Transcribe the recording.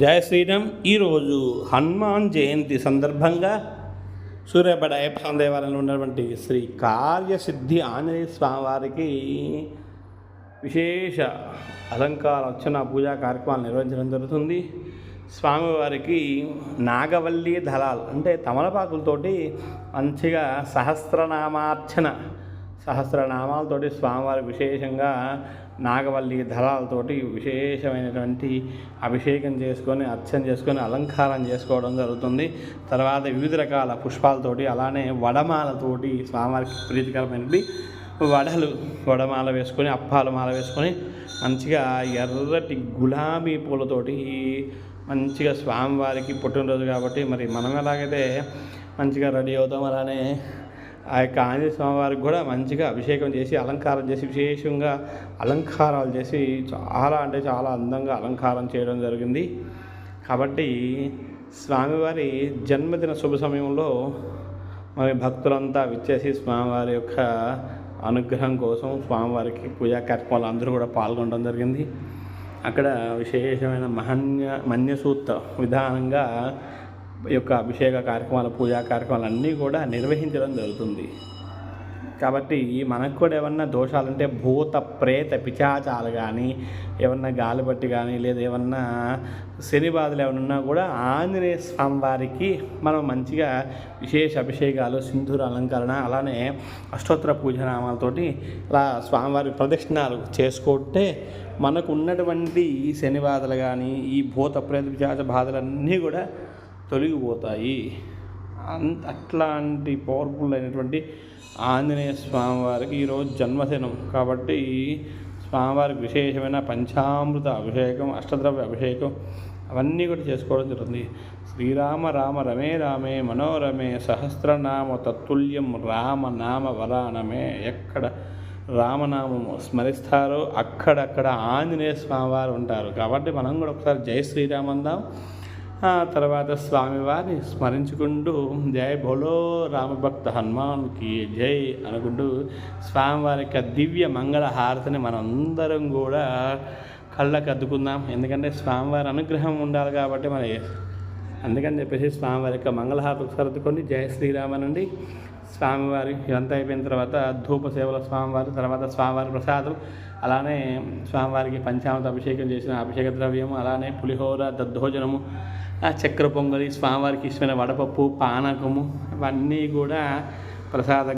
జయ శ్రీరామ్ ఈరోజు హనుమాన్ జయంతి సందర్భంగా సూర్యాపేట అయ్యప్ప దేవాలయంలో ఉన్నటువంటి శ్రీ కార్యసిద్ధి ఆంజనేయ స్వామివారికి విశేష అలంకార అర్చన పూజా కార్యక్రమాలు నిర్వహించడం జరుగుతుంది. స్వామివారికి నాగవల్లి దళాలు అంటే తమలపాకులతోటి మంచిగా సహస్రనామార్చన సహస్రనామాలతోటి స్వామివారి విశేషంగా నాగవల్లి దళాలతోటి విశేషమైనటువంటి అభిషేకం చేసుకొని అర్చన చేసుకొని అలంకారం చేసుకోవడం జరుగుతుంది. తర్వాత వివిధ రకాల పుష్పాలతోటి అలానే వడమాలతోటి స్వామివారికి ప్రీతికరమైనవి వడలు వడమాల వేసుకొని అప్పాల మాల వేసుకొని మంచిగా ఎర్రటి గులాబీ పూలతోటి మంచిగా స్వామివారికి పుట్టినరోజు కాబట్టి మరి మనం ఎలాగైతే మంచిగా రెడీ అవుతాం అలానే ఆ యొక్క ఆంజనేయ స్వామివారికి కూడా మంచిగా అభిషేకం చేసి అలంకారం చేసి విశేషంగా అలంకారాలు చేసి చాలా అంటే చాలా అందంగా అలంకారం చేయడం జరిగింది. కాబట్టి స్వామివారి జన్మదిన శుభ సమయంలో మరి భక్తులంతా విచ్చేసి స్వామివారి యొక్క అనుగ్రహం కోసం స్వామివారికి పూజా కార్యక్రమాలు అందరూ కూడా పాల్గొనడం జరిగింది. అక్కడ విశేషమైన మహన్య మన్యసూత్ర విధానంగా యొక్క అభిషేక కార్యక్రమాలు పూజా కార్యక్రమాలు అన్నీ కూడా నిర్వహించడం జరుగుతుంది. కాబట్టి మనకు కూడా ఏమన్నా దోషాలంటే భూత ప్రేత పిచాచాలు కానీ ఏమన్నా గాలిబట్టి కానీ లేదా ఏమన్నా శని బాధలు ఏమన్నా ఉన్నా కూడా ఆంజనేయ స్వామి వారికి మనం మంచిగా విశేష అభిషేకాలు సింధూర అలంకరణ అలానే అష్టోత్తర పూజనామాలతోటి ఇలా స్వామివారి ప్రదక్షిణాలు చేసుకుంటే మనకు ఉన్నటువంటి ఈ శని బాధలు కానీ ఈ భూత ప్రేత పిచాచ బాధలన్నీ కూడా తొలగిపోతాయి. అంత అట్లాంటి పవర్ఫుల్ అయినటువంటి ఆంజనేయ స్వామివారికి ఈరోజు జన్మదినం. కాబట్టి స్వామివారికి విశేషమైన పంచామృత అభిషేకం అష్టద్రవ్య అభిషేకం అవన్నీ కూడా చేసుకోవడం జరుగుతుంది. శ్రీరామ రామ రమే రామే మనోరమే సహస్రనామ తత్తుల్యం రామ నామ వరానమే ఎక్కడ రామనామము స్మరిస్తారో అక్కడక్కడ ఆంజనేయ స్వామివారు ఉంటారు. కాబట్టి మనం కూడా ఒకసారి జై శ్రీరామ్ అందాం. ఆ తర్వాత స్వామివారిని స్మరించుకుంటూ జై భోలో రామభక్త హనుమాన్కి జై అనుకుంటూ స్వామివారి యొక్క దివ్య మంగళ హారతిని మనందరం కూడా కళ్ళకు అద్దుకుందాం. ఎందుకంటే స్వామివారి అనుగ్రహం ఉండాలి కాబట్టి మరి. అందుకని చెప్పేసి స్వామివారి యొక్క మంగళహారతి ఒకసారి అద్దుకోండి. జయ శ్రీరామనండి. స్వామివారి ఇదంతా అయిపోయిన తర్వాత ధూప సేవల స్వామివారి తర్వాత స్వామివారి ప్రసాదం అలానే స్వామివారికి పంచామృత అభిషేకం చేసిన అభిషేక ద్రవ్యము అలానే పులిహోర దద్దోజనము చక్ర చక్కెర పొంగలి స్వామివారికి ఇష్టమైన వడపప్పు పానకము ఇవన్నీ కూడా ప్రసాదం